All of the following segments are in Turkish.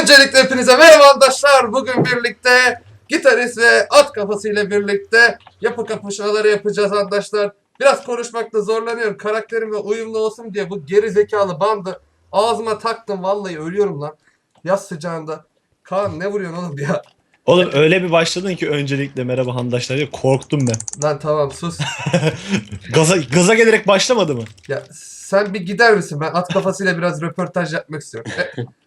Öncelikle hepinize merhaba arkadaşlar. Bugün birlikte gitarist ve at kafası ile birlikte yapı kapışmaları yapacağız arkadaşlar. Biraz konuşmakta zorlanıyorum. Karakterimle uyumlu olsun diye bu geri zekalı bandı ağzıma taktım. Vallahi ölüyorum lan. Yaz sıcağında. Kaan ne vuruyorsun oğlum ya? Oğlum öyle bir başladın ki öncelikle merhaba handaşlar diye korktum ben. Lan tamam sus. Gaza, gaza gelerek başlamadı mı? Ya sen bir gider misin? Ben at kafasıyla biraz röportaj yapmak istiyorum. E,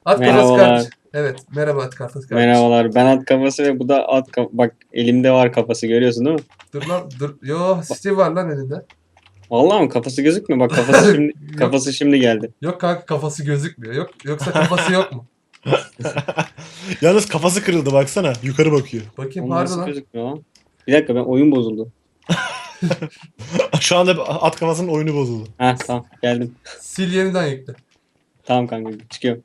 At kafası Merhabalar. Evet merhaba at kafası kardeş. Merhabalar. Ben at kafası ve bu da at kaf- Bak elimde var kafası görüyorsun değil mi? Dur lan dur. Yo Steve var lan elinde. Vallahi mi? Kafası gözükmüyor. Bak kafası şimdi kafası şimdi geldi. Yok kanka kafası gözükmüyor. Yok yoksa kafası yok mu? Yalnız kafası kırıldı baksana. Yukarı bakıyor. Bakayım Oğlum nasıl lan. gözükmüyor lan? Bir dakika ben oyun bozuldu. Şu anda at kafasının oyunu bozuldu. Ha tamam geldim. Sil yeniden yükle. Tamam kanka çıkıyorum.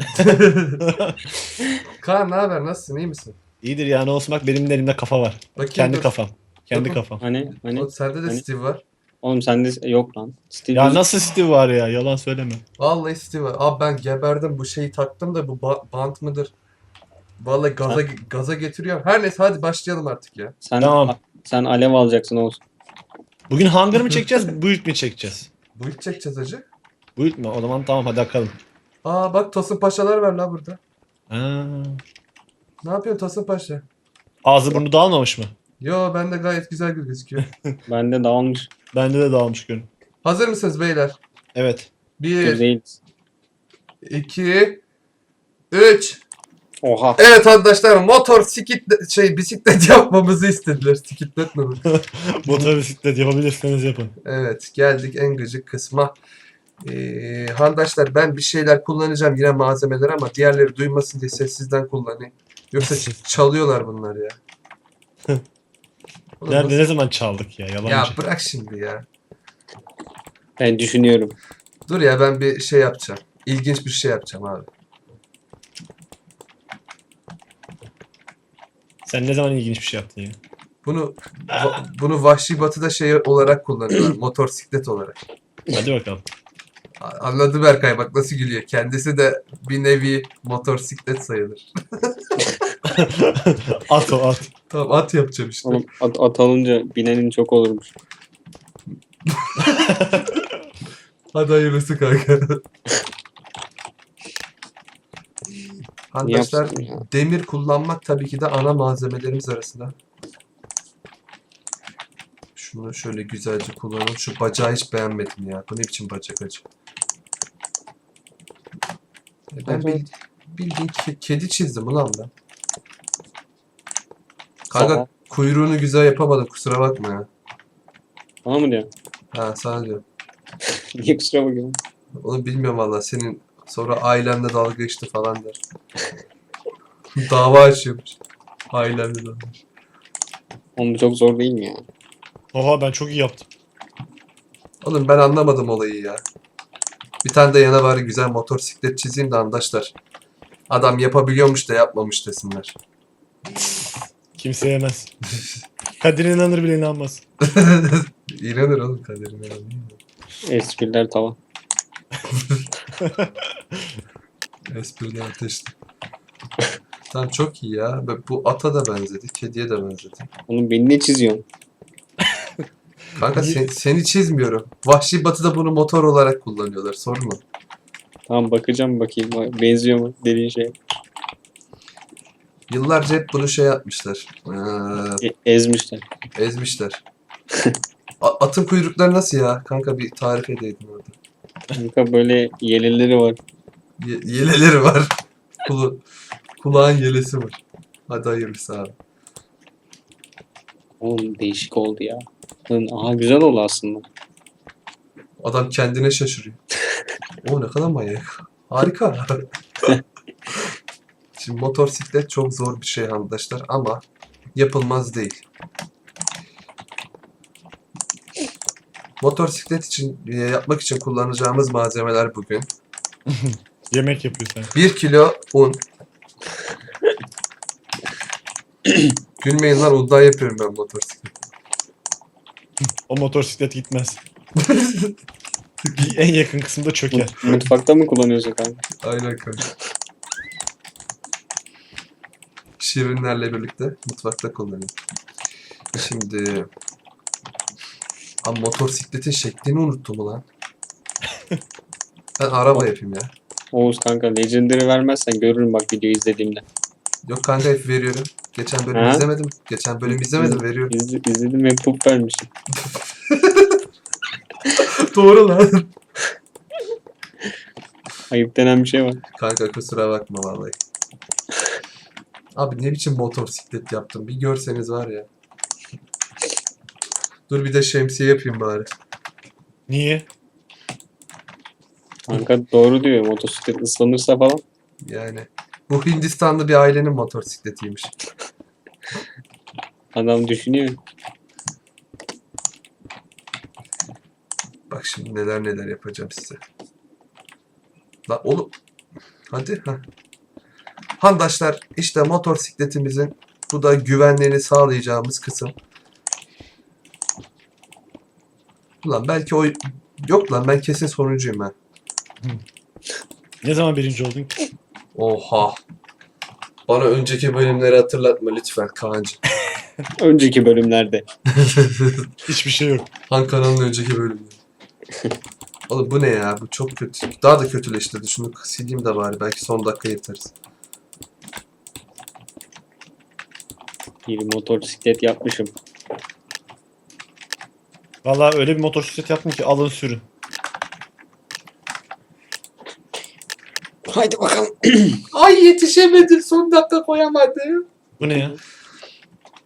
Kaan ne haber? Nasılsın? iyi misin? İyidir ya ne olsun bak benim de elimde kafa var. Bakayım Kendi dur. kafam. Kendi Dur. kafam. Hani hani O, sende de Hani? Steve var. oğlum sende yok lan. Steve Ya nasıl Steve var ya yalan söyleme. Vallahi Steve var. Abi ben geberdim bu şeyi taktım da bu ba- bant mıdır? Vallahi gaza gaza getiriyor. Her neyse hadi başlayalım artık ya. sen Tamam. sen alev alacaksın olsun. Bugün Hunger mı çekeceğiz build mi çekeceğiz? Bu ilk çekeceğiz acı. Build mi? O zaman tamam hadi bakalım. Aa bak Tosun Paşalar var la burada. Ha. Ne yapıyorsun Tosun Paşa? Ağzı burnu dağılmamış mı? Yo bende gayet güzel gözüküyor. Bende dağılmış. Bende de dağılmış görün. Hazır mısınız beyler? Evet. Bir, değiliz. iki, üç. Oha. Evet arkadaşlar motor sikit şey bisiklet yapmamızı istediler. Sikitlet mi bu? Motor bisiklet yapabilirseniz yapın. Evet geldik en gıcık kısma. Ee, handaşlar ben bir şeyler kullanacağım yine malzemeler ama diğerleri duymasın diye sessizden kullanayım. Yoksa ç- çalıyorlar bunlar ya. Oğlum Nerede ne zaman çaldık ya yalancı. Ya bırak şimdi ya. Ben düşünüyorum. Dur ya ben bir şey yapacağım. İlginç bir şey yapacağım abi. Sen ne zaman ilginç bir şey yaptın ya? Bunu va- bunu Vahşi Batı'da şey olarak kullanıyorlar. motosiklet olarak. Hadi bakalım. Anladı Berkay bak nasıl gülüyor. Kendisi de bir nevi motosiklet sayılır. at o at. Tamam at yapacağım işte. Oğlum at, at alınca binenin çok olurmuş. Hadi hayırlısı kanka. Arkadaşlar demir kullanmak tabii ki de ana malzemelerimiz arasında. Şunu şöyle güzelce kullanalım. Şu bacağı hiç beğenmedim ya. Bu ne biçim bacak acı. Ben bil, bildiğin ke- kedi çizdim ulan ben. Kanka Sana- kuyruğunu güzel yapamadım kusura bakma ya. Bana mı diyor? Ha sana diyorum. Niye kusura bakıyorsun? Onu bilmiyorum valla. Senin sonra ailemle dalga geçti falan der. Dava açıyormuş. Ailemle dalga. Oğlum bu çok zor değil mi ya? Oha ben çok iyi yaptım. Oğlum ben anlamadım olayı ya. Bir tane de yana bari güzel motosiklet çizeyim de arkadaşlar. Adam yapabiliyormuş da yapmamış desinler. Kimse yemez. Kadir inanır bile inanmaz. İnanır oğlum kaderine. Espriler tamam. Espriden ateşli. Tamam çok iyi ya. Bak Bu ata da benzedi. Kediye de benzedi. Oğlum beni ne çiziyorsun? Kanka sen- seni çizmiyorum. Vahşi batıda bunu motor olarak kullanıyorlar. Sorma. Tamam bakacağım bakayım. Benziyor mu dediğin şey. Yıllarca hep bunu şey yapmışlar. Ee, E- ezmişler. ezmişler. A- atın kuyrukları nasıl ya? Kanka bir tarif edeydin orada. Kanka böyle yeleleri var. Ye- yeleleri var. Kulu kulağın yelesi var. Hadi hayırlısı abi. Oğlum değişik oldu ya. Aha güzel oldu aslında. Adam kendine şaşırıyor. o ne kadar manyak. Harika. Şimdi motosiklet çok zor bir şey arkadaşlar ama yapılmaz değil. Motosiklet için e, yapmak için kullanacağımız malzemeler bugün. Yemek yapıyor sen. 1 kilo un. Gülmeyin lan undan yapıyorum ben motosiklet. O motosiklet gitmez. en yakın kısımda çöker. Mut- Mutfakta mı kullanıyorsun kanka? Aynen kanka. Şirinlerle birlikte mutfakta kullanıyorum. Şimdi... Abi motosikletin şeklini unuttum ulan. Ben araba yapayım ya. Oğuz kanka Legendary vermezsen görürüm bak videoyu izlediğimde. Yok kanka hep veriyorum. Geçen bölüm Ha? izlemedim. Geçen bölüm izlemedim veriyorum. İzle, izledim ve pup vermişim. Doğru lan. Ayıp denen bir şey var. Kanka kusura bakma vallahi. Abi ne biçim motosiklet yaptım bir görseniz var ya. Dur bir de şemsiye yapayım bari. Niye? Kanka doğru diyor motosiklet ıslanırsa falan. Yani bu Hindistanlı bir ailenin motosikletiymiş. Adam düşünüyor. Bak şimdi neler neler yapacağım size. La oğlum. Hadi ha. Handaşlar işte motosikletimizin bu da güvenliğini sağlayacağımız kısım. Ulan belki o yok lan ben kesin sonuncuyum ben. Ne zaman birinci oldun ki? Oha. Bana önceki bölümleri hatırlatma lütfen Kaan'cığım. Önceki bölümlerde. Hiçbir şey yok. Han kanalının önceki bölümleri. Oğlum bu ne ya? Bu çok kötü. Daha da kötüleştirdi. Şunu sileyim de bari. Belki son dakika yeteriz. Bir motosiklet yapmışım. Vallahi öyle bir motosiklet yaptım ki alın sürün. Haydi bakalım. Ay yetişemedim. Son dakika koyamadım. Bu ne ya?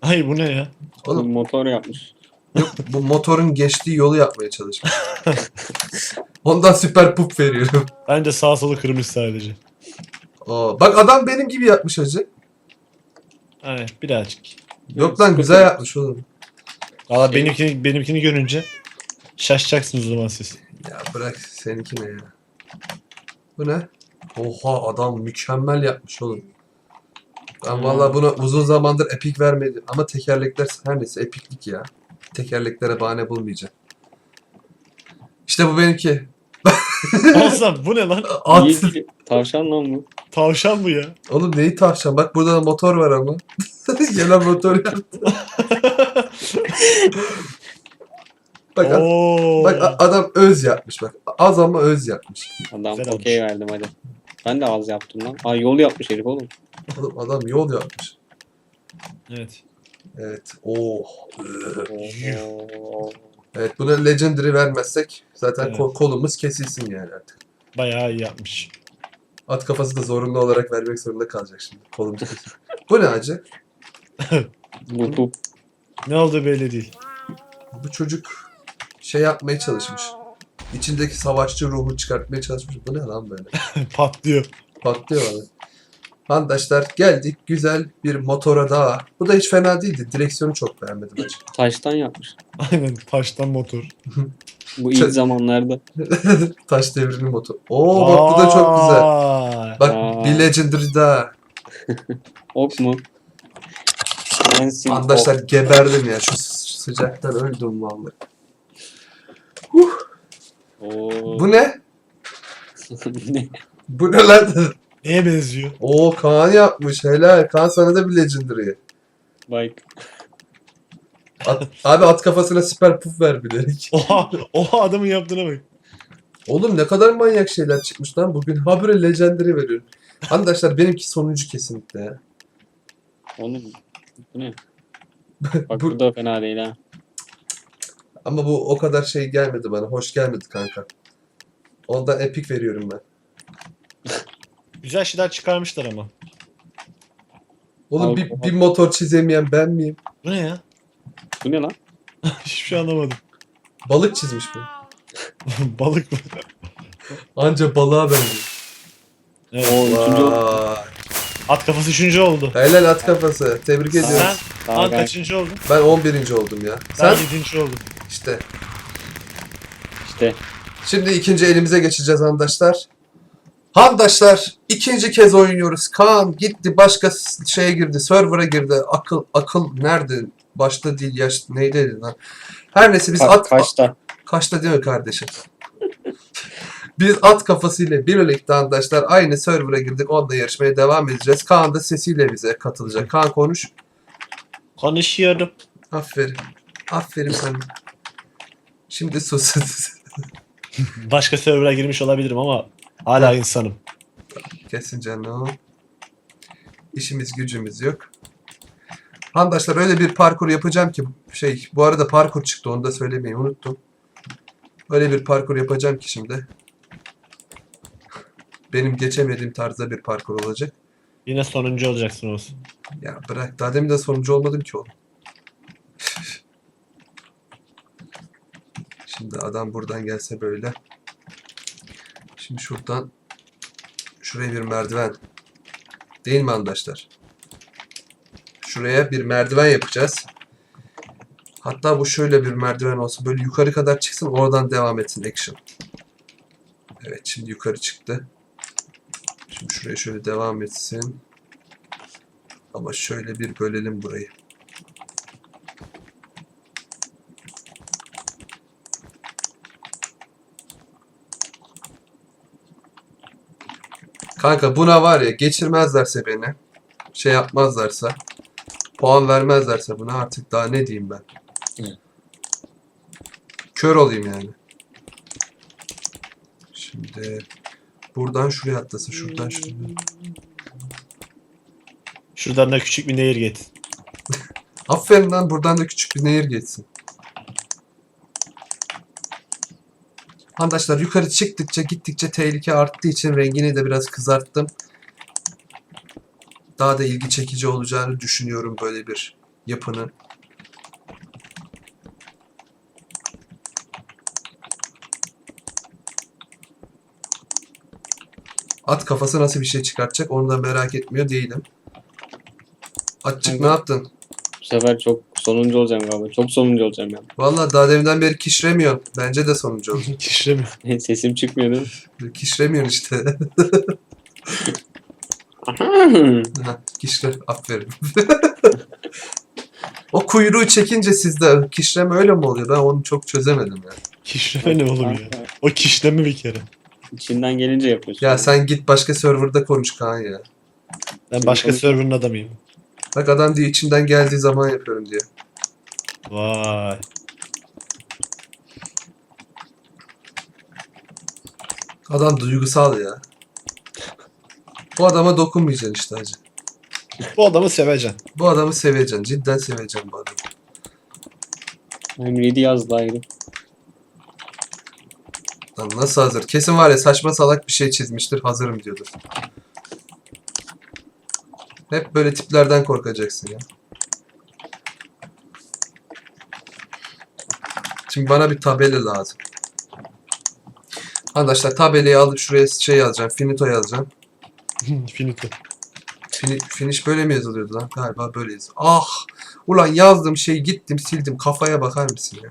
Hayır bu ne ya? Oğlum Motor yapmış. yok bu motorun geçtiği yolu yapmaya çalışmış. Ondan süper pup veriyorum. Bence sağ solu kırmış sadece. Aa, bak adam benim gibi yapmış hacı. Evet birazcık. Yok lan güzel yapmış oğlum. Valla Şey- benimkini, benimkini görünce şaşacaksınız o zaman siz. Ya bırak seninki ne ya. Bu ne? Oha adam mükemmel yapmış oğlum. Ben vallahi buna uzun zamandır epik vermedim. Ama tekerlekler her neyse epiklik ya. Tekerleklere bahane bulmayacağım. İşte bu benimki. Olsa bu ne lan? At. İyi, tavşan lan bu. Tavşan bu ya. Oğlum neyi tavşan? Bak burada da motor var ama. Gelen motor yaptı. bak, Oo. bak a- adam öz yapmış bak. Az ama öz yapmış. Adam okey verdim hadi. Ben de az yaptım lan. Aa yol yapmış herif oğlum. Oğlum adam yol yapmış. Evet. Evet. Oh. Oo. Evet buna legendary vermezsek zaten Evet. ko- kolumuz kesilsin yani artık. Bayağı iyi yapmış. At kafası da zorunlu olarak vermek zorunda kalacak şimdi. Kolumuz kesilsin. Bu ne acı? Bu. Ne oldu belli değil. Bu çocuk şey yapmaya çalışmış. İçindeki savaşçı ruhu çıkartmaya çalışmış. Bu ne lan böyle? Patlıyor. Patlıyor abi. Handaşlar geldik güzel bir motora daha. Bu da hiç fena değildi. Direksiyonu çok beğenmedim acı. Taştan yapmış. Aynen taştan motor. Bu ilk zamanlarda. Taş devrinin motor. Oo bak bu da çok güzel. Vay. Bak Aa. bir legendary daha. Ok mu? Arkadaşlar geberdim ya. Şu sı- sıcaktan öldüm vallahi. Oo. Bu ne? ne? Bu ne lan? Neye benziyor? Oo Kaan yapmış. Helal. Kaan sana da bir legendary. Bak. At- abi at kafasına süper puf ver bilerek. Oha, oha adamın yaptığına bak. Oğlum ne kadar manyak şeyler çıkmış lan. Bugün habire legendary veriyorum. Arkadaşlar benimki sonuncu kesinlikle. Oğlum. Bu ne? Bak Bu- bu da fena değil ha. Ama bu o kadar şey gelmedi bana. Hoş gelmedi kanka. Ondan epic veriyorum ben. Güzel şeyler çıkarmışlar ama. Oğlum bir, bir motor çizemeyen ben miyim? Bu ne ya? Bu ne lan? Hiçbir şey anlamadım. Balık çizmiş bu. Balık mı? Anca balığa benziyor. Evet. Oo üçüncü oldu. Vay. At kafası üçüncü oldu. Helal at kafası. Tebrik ediyorum. Sen Daha gayet- kaçıncı oldun? Ben 11. oldum ya. Ben Sen yedinci oldum. İşte. İşte Şimdi ikinci elimize geçeceğiz arkadaşlar. Handaşlar ikinci kez oynuyoruz. Kaan gitti başka şeye girdi. Server'a girdi. Akıl akıl nerede? Başta değil yaş neydi lan? Her neyse biz ka- at kaçta? kaçta mi kardeşim? biz at kafasıyla birlikte arkadaşlar aynı server'a girdik. Onunla yarışmaya devam edeceğiz. Kaan da sesiyle bize katılacak. Kaan konuş. Konuşuyorum. Aferin. Aferin sana. Şimdi sus. Başka server'a girmiş olabilirim ama hala insanım. Kesin canım. İşimiz gücümüz yok. Arkadaşlar öyle bir parkur yapacağım ki şey bu arada parkur çıktı onu da söylemeyi unuttum. Öyle bir parkur yapacağım ki şimdi. Benim geçemediğim tarzda bir parkur olacak. Yine sonuncu olacaksın olsun. Ya bırak daha demin de sonuncu olmadım ki oğlum. Şimdi adam buradan gelse böyle. Şimdi şuradan şuraya bir merdiven. Değil mi arkadaşlar? Şuraya bir merdiven yapacağız. Hatta bu şöyle bir merdiven olsun. Böyle yukarı kadar çıksın oradan devam etsin action. Evet şimdi yukarı çıktı. Şimdi şuraya şöyle devam etsin. Ama şöyle bir bölelim burayı. Kanka buna var ya geçirmezlerse beni şey yapmazlarsa puan vermezlerse buna artık daha ne diyeyim ben. Hı. Kör olayım yani. Şimdi buradan şuraya atlasın şuradan şuraya. Şuradan da küçük bir nehir get. Aferin lan buradan da küçük bir nehir geçsin. Arkadaşlar yukarı çıktıkça gittikçe tehlike arttığı için rengini de biraz kızarttım. Daha da ilgi çekici olacağını düşünüyorum böyle bir yapının. At kafası nasıl bir şey çıkartacak onu da merak etmiyor değilim. Atçık ne yaptın? Bu sefer çok sonuncu olacağım galiba. Çok sonuncu olacağım ya. Valla daha deminden beri kişremiyorsun. Bence de sonuncu olur. Kişi mi? Sesim çıkmıyor değil mi? Kişremiyorsun işte. Ha, Kişre. Aferin. o kuyruğu çekince sizde kişreme öyle mi oluyor? Ben onu çok çözemedim ya. Kişleme ne oğlum ya? O kişleme bir kere. İçinden gelince yapıyorsun. Ya sen git başka serverda konuş Kaan ya. Ben başka server'ın adamıyım. Bak adam diyor içimden geldiği zaman yapıyorum diyor. Vay. Adam duygusal ya. Bu adama dokunmayacaksın işte hacı. Bu adamı seveceksin. Bu adamı seveceksin. Cidden seveceksin bu adamı. Yazdı ayrı. Lan nasıl hazır? Kesin var ya saçma salak bir şey çizmiştir. Hazırım diyordur. Hep böyle tiplerden korkacaksın ya. Şimdi bana bir tabela lazım. Arkadaşlar tabelayı alıp şuraya şey yazacağım. Finito yazacağım. Finito. Fini, finish böyle mi yazılıyordu lan? Galiba böyle yazıyor. Ah! Ulan yazdım şey gittim sildim. Kafaya bakar mısın ya?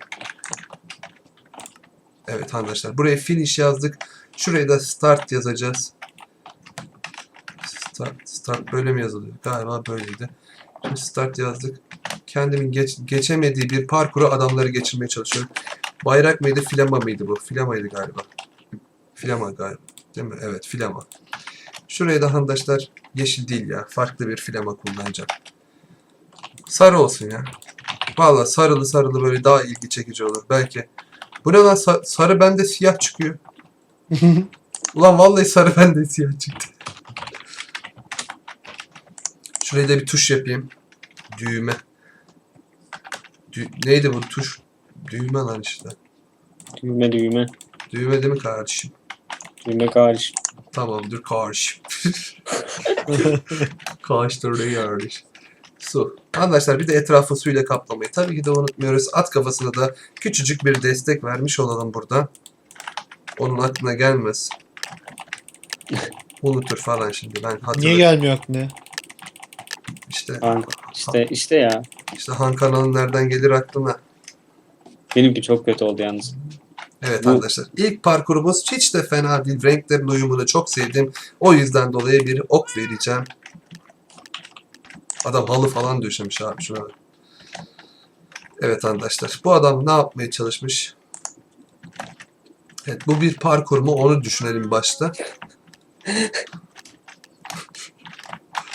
Evet arkadaşlar. Buraya finish yazdık. Şuraya da start yazacağız. Start, start böyle mi yazılıyor? Galiba böyleydi. Şimdi start yazdık. Kendimin geç, geçemediği bir parkuru adamları geçirmeye çalışıyorum. Bayrak mıydı, flama mıydı bu? Flamaydı galiba. Flama galiba. Değil mi? Evet, flama. Şuraya da arkadaşlar yeşil değil ya. Farklı bir flama kullanacağım. Sarı olsun ya. Valla sarılı sarılı böyle daha ilgi çekici olur. Belki. Bu ne lan Sa- sarı bende siyah çıkıyor. Ulan vallahi sarı bende siyah çıktı. Şuraya da bir tuş yapayım. Düğme. Dü- neydi bu tuş? Düğme lan işte. Düğme düğme. Düğme değil mi kardeşim? Düğme karış. Tamamdır kardeşim. Karşıdır kardeş. Su. Arkadaşlar bir de etrafı suyla kaplamayı tabii ki de unutmuyoruz. At kafasına da küçücük bir destek vermiş olalım burada. Onun aklına gelmez. Unutur falan şimdi ben Niye hatırlıyorum. gelmiyor aklına? İşte, Han, işte, işte ya. işte Han kanalın nereden gelir aklına. Benimki çok kötü oldu yalnız. Evet Bu- arkadaşlar. İlk parkurumuz hiç de fena değil. Renklerin uyumunu çok sevdim. O yüzden dolayı bir ok vereceğim. Adam halı falan döşemiş abi şuna. Evet arkadaşlar. Bu adam ne yapmaya çalışmış? Evet bu bir parkur mu onu düşünelim başta.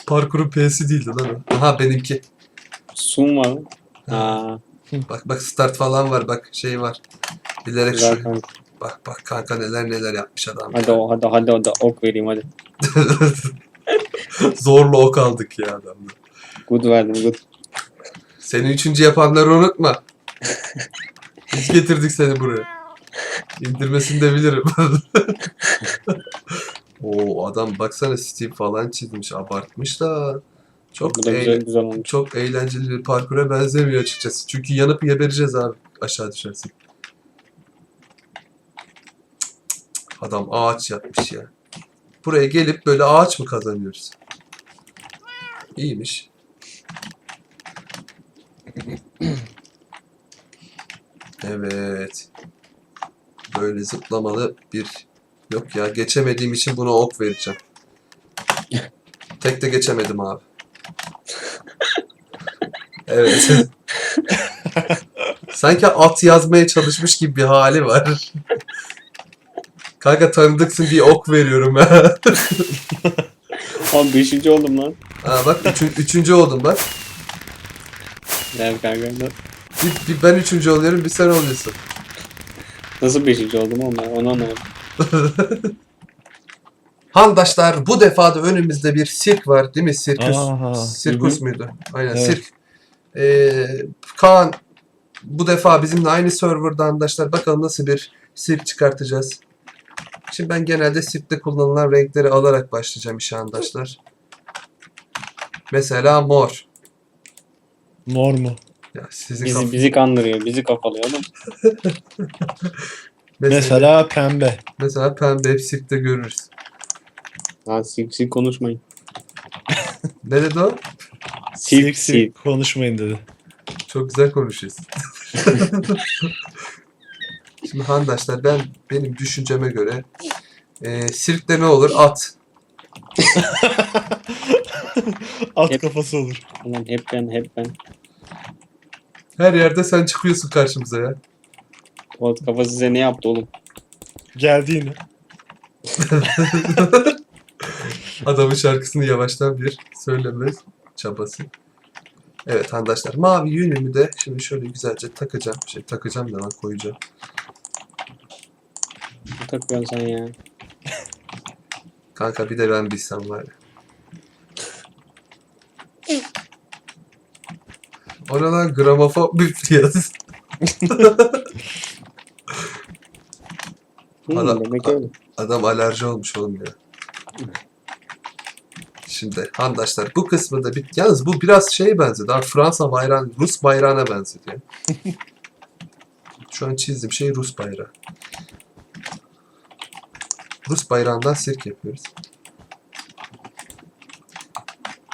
Parkurun P'si değildi lan o. Aha benimki. Sun var mı? Ha, Bak bak start falan var bak şey var. Bilerek güzel şu. kanka. Bak bak kanka neler neler yapmış adam. Hadi o hadi hadi hadi ok vereyim hadi. Zorla ok aldık ya adamla. Good verdim good. Seni üçüncü yapanları unutma. Biz getirdik seni buraya. İndirmesini de bilirim. Oo adam baksana Steve falan çizmiş. Abartmış da. Çok da güzel güzel olmuş. çok eğlenceli bir parkura benzemiyor açıkçası. Çünkü yanıp gebereceğiz abi aşağı düşersek. Adam ağaç yapmış ya. Buraya gelip böyle ağaç mı kazanıyoruz? İyiymiş. Evet. Böyle zıplamalı bir... Yok ya geçemediğim için buna ok vereceğim. Tek de geçemedim abi. Evet. Sanki at yazmaya çalışmış gibi bir hali var. Kanka tanıdıksın diye ok veriyorum ha. Abi beşinci oldum lan. ha bak üçün- üçüncü oldum bak. Evet kanka. Bir, bir ben üçüncü oluyorum bir sen oluyorsun. Nasıl beşinci oldum oğlum ben onu anlamadım. Handaşlar bu defa da önümüzde bir sirk var değil mi? Sirkus. Aha, Sirkus hı muydu? Aynen Evet. sirk. Ee, Kaan bu defa bizimle aynı serverda arkadaşlar. Bakalım nasıl bir sirk çıkartacağız. Şimdi ben genelde sirkte kullanılan renkleri alarak başlayacağım işe arkadaşlar. Mesela mor. Mor mu? Ya sizin Bizi kaf- bizi kandırıyor, bizi kafalıyor oğlum. mesela, Mesela pembe. mesela pembe hep sirkte görürüz. Lan sik sik konuşmayın. Ne dedi o? Sik Sik sik. sik konuşmayın dedi. Çok güzel konuşuyorsun. Şimdi handaşlar ben benim düşünceme göre e, sirkte ne olur? At. At Hep- kafası olur. Ulan hep ben hep ben. Her yerde sen çıkıyorsun karşımıza ya. O kafası size ne yaptı oğlum? Geldi yine. Adamın şarkısını yavaştan bir söyleme çabası. Evet arkadaşlar mavi yünümü de şimdi şöyle güzelce takacağım. Şey takacağım da lan koyacağım. Ne takıyorsun sen ya? Kanka bir de ben bilsem var ya. O ne lan gramofon müfriyatı. Hmm, Adam- demek öyle. Adam alerji olmuş oğlum ya. Şimdi handaşlar bu kısmı da bit. Yalnız bu biraz şeye benzedi. Ha, Fransa bayrağı, Rus bayrağına benzedi. Şu an çizdiğim şey Rus bayrağı. Rus bayrağından sirk yapıyoruz.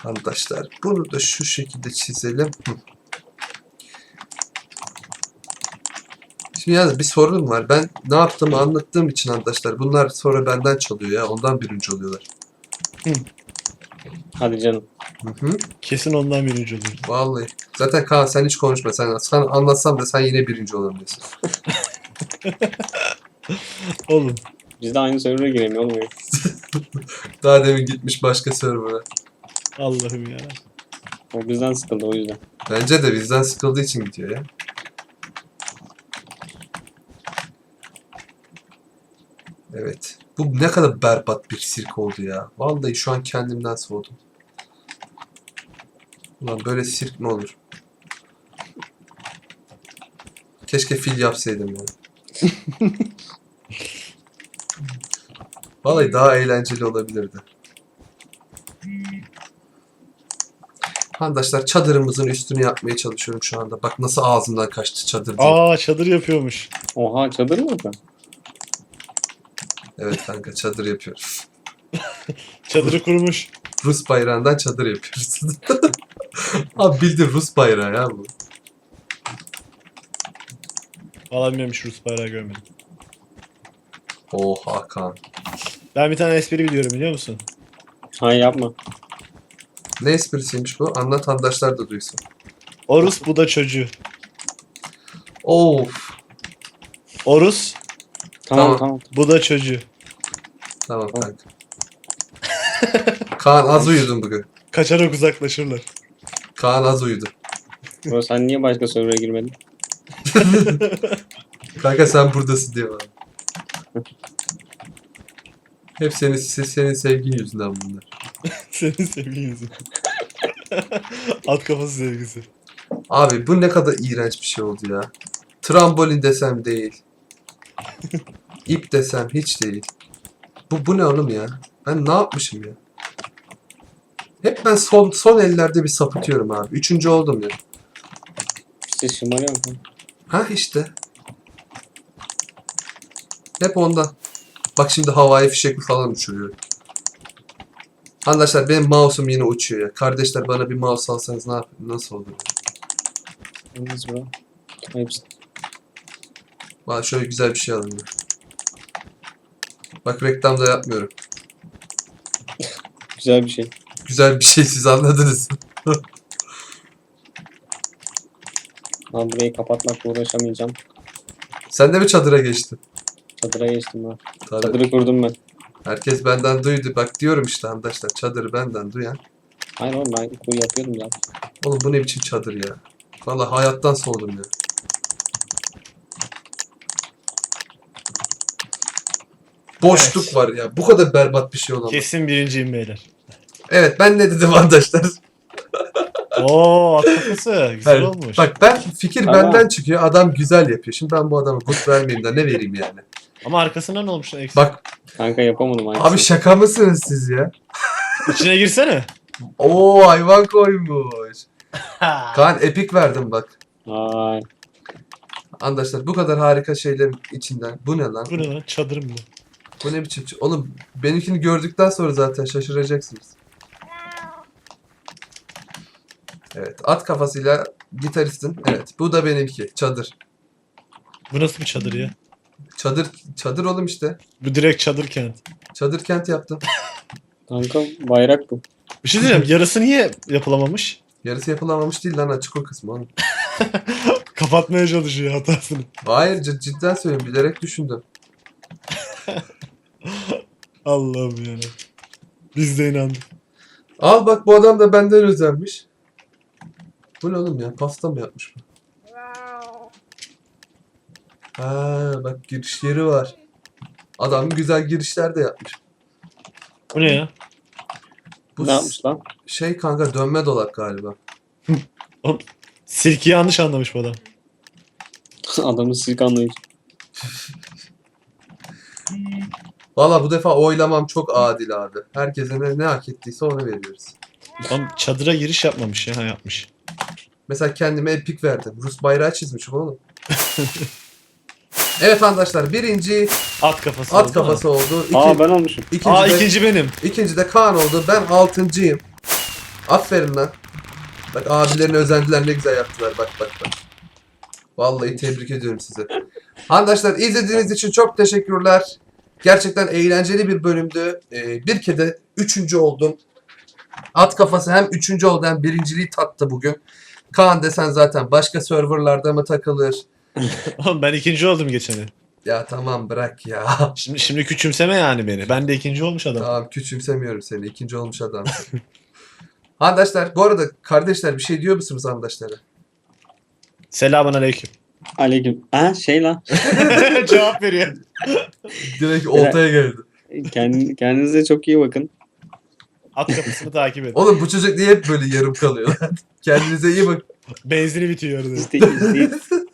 Arkadaşlar bunu da şu şekilde çizelim. Hı. Şimdi yalnız bir sorun var. Ben ne yaptığımı anlattığım için arkadaşlar bunlar sonra benden çalıyor ya. Ondan birinci oluyorlar. Hadi canım. Hı hı. Kesin ondan birinci olur. Vallahi. Zaten Kaan sen hiç konuşma. Sen, sen anlatsam da sen yine birinci olamıyorsun. Oğlum. Biz de aynı server'a oğlum ya. Daha demin gitmiş başka server'a. Allah'ım ya. O bizden sıkıldı o yüzden. Bence de bizden sıkıldığı için gidiyor ya. Evet. Bu ne kadar berbat bir sirk oldu ya. Vallahi şu an kendimden soğudum. Ulan böyle sirk mi olur? Keşke fil yapsaydım ya. Vallahi daha eğlenceli olabilirdi. Arkadaşlar çadırımızın üstünü yapmaya çalışıyorum şu anda. Bak nasıl ağzımdan kaçtı çadır diye. Aa çadır yapıyormuş. Oha çadır mı bu? Evet kanka çadır yapıyoruz. Çadırı kurmuş. Rus bayrağından çadır yapıyoruz. Abi bildiğin Rus bayrağı ya bu. Valla bilmiyorum hiç Rus bayrağı görmedim. Oha Kaan. Ben bir tane espri biliyorum biliyor musun? Hayır yapma. Ne esprisiymiş bu? Anlat arkadaşlar da duysun. Orus bu da çocuğu. Of. Orus Tamam Tamam. bu da çocuğu. Tamam kanka. Kaan az uyudun bugün. Kaçarak uzaklaşırlar. Kaan az uyudu. Bro sen niye başka server'a girmedin? Kanka sen buradasın diye bana. Hep senin, senin sevgin yüzünden bunlar. Senin sevgin yüzünden. At kafası sevgisi. Abi bu ne kadar iğrenç bir şey oldu ya. Trambolin desem değil. İp desem hiç değil. Bu, bu ne oğlum ya? Ben ne yapmışım ya? Hep ben son son ellerde bir sapıtıyorum abi. Üçüncü oldum ya. İşte şımarıyorum. kanka. Ha işte. Hep ondan. Bak şimdi havai fişek falan uçuruyor. Arkadaşlar benim mouse'um yine uçuyor ya. Kardeşler bana bir mouse alsanız ne yap nasıl olur? Yalnız bro. Hepsi. Bak şöyle güzel bir şey alın ya. Bak reklam da yapmıyorum. Güzel bir şey. Güzel bir şey siz anladınız. Ben burayı kapatmakla uğraşamayacağım. Sen de mi çadıra geçtin? Çadıra geçtim ben. Tabii. Çadırı kurdum ben. Herkes benden duydu. Bak diyorum işte arkadaşlar çadırı benden duyan. Aynen oğlum ben kuyu yapıyordum zaten. Oğlum bu ne biçim çadır ya. Vallahi hayattan soğudum ya. Boşluk var ya. Bu kadar berbat bir şey olamaz. Kesin birinciyim beyler. Evet ben ne dedim arkadaşlar. Oo at kafası. Güzel Hayır, olmuş. Bak ben fikir Tamam. benden çıkıyor. Adam güzel yapıyor. Şimdi ben bu adama good vermeyeyim de ne vereyim yani. Ama arkasında ne olmuş lan eksik? Bak Kanka yapamadım aynısını. abi şaka mısınız siz ya? İçine girsene. Oo hayvan koymuş. Kaan epik verdim bak. Ay. Arkadaşlar bu kadar harika şeylerin içinden. Bu ne lan? Bu ne lan? Çadırım bu. Bu ne biçim? Oğlum benimkini gördükten sonra zaten şaşıracaksınız. Evet at kafasıyla gitaristin. Evet bu da benimki. Çadır. Bu nasıl bir çadır ya? Çadır çadır oğlum işte. Bu direkt çadır kent. Çadır kent yaptım. Kanka bayrak bu. Bir şey diyeceğim. Yarısı niye yapılamamış? Yarısı yapılamamış değil lan açık o kısmı oğlum. Kapatmaya çalışıyor hatasını. Hayır cid- cidden söylüyorum bilerek düşündüm. Allah'ım ya. Biz de inandık. Al bak bu adam da benden özenmiş. Bu ne oğlum ya? Pasta mı yapmış bu? Ha bak giriş yeri var. Adam güzel girişler de yapmış. Bu ne ya? Bu ne yapmış lan? şey kanka dönme dolap galiba. Silki yanlış anlamış bu adam. Adamı sirk anlayış. Valla bu defa oylamam çok adil abi. Herkese ne, ne hak ettiyse onu veriyoruz. Adam çadıra giriş yapmamış ya. Ha yapmış. Mesela kendime epik verdim. Rus bayrağı çizmişim oğlum. evet arkadaşlar birinci At kafası at oldu kafası oldu. İki, Aa ben olmuşum. ikinci, Aa de, ikinci benim. ikinci de Kaan oldu. Ben altıncıyım. Aferin lan. Bak abilerine özendiler ne güzel yaptılar. Bak bak bak. Vallahi tebrik ediyorum size. Arkadaşlar izlediğiniz için çok teşekkürler. Gerçekten eğlenceli bir bölümdü. Ee, bir kere üçüncü oldum. At kafası hem üçüncü oldu hem birinciliği tattı bugün. Kaan desen zaten başka serverlarda mı takılır? Oğlum ben ikinci oldum geçeni. Ya tamam bırak ya. Şimdi, şimdi küçümseme yani beni. Ben de ikinci olmuş adam. tamam küçümsemiyorum seni. İkinci olmuş adamsın. Arkadaşlar bu arada kardeşler bir şey diyor musunuz arkadaşlara? Selamun aleyküm. Aleyküm. Ha şey lan. Cevap veriyor. Direkt oltaya geldi. Kend, kendinize çok iyi bakın. At kapısını takip et. Oğlum bu çocuk niye hep böyle yarım kalıyor lan? Kendinize iyi bak. Benzini bitiyor orada. İşte, işte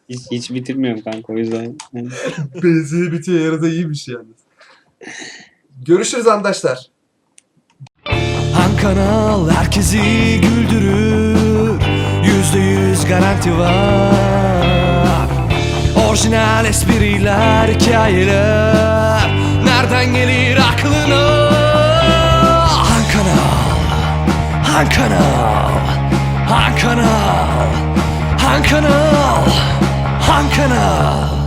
hiç, hiç bitirmiyorum kanka o yüzden. Yani. Benzini bitiyor yarıda iyiymiş yalnız. Görüşürüz arkadaşlar. Han kanal herkesi güldürür Yüzde yüz garanti var Orijinal espriler, hikayeler. Nereden gelir aklına? Han kanal Han kanal Han kanal Han kanal Han kanal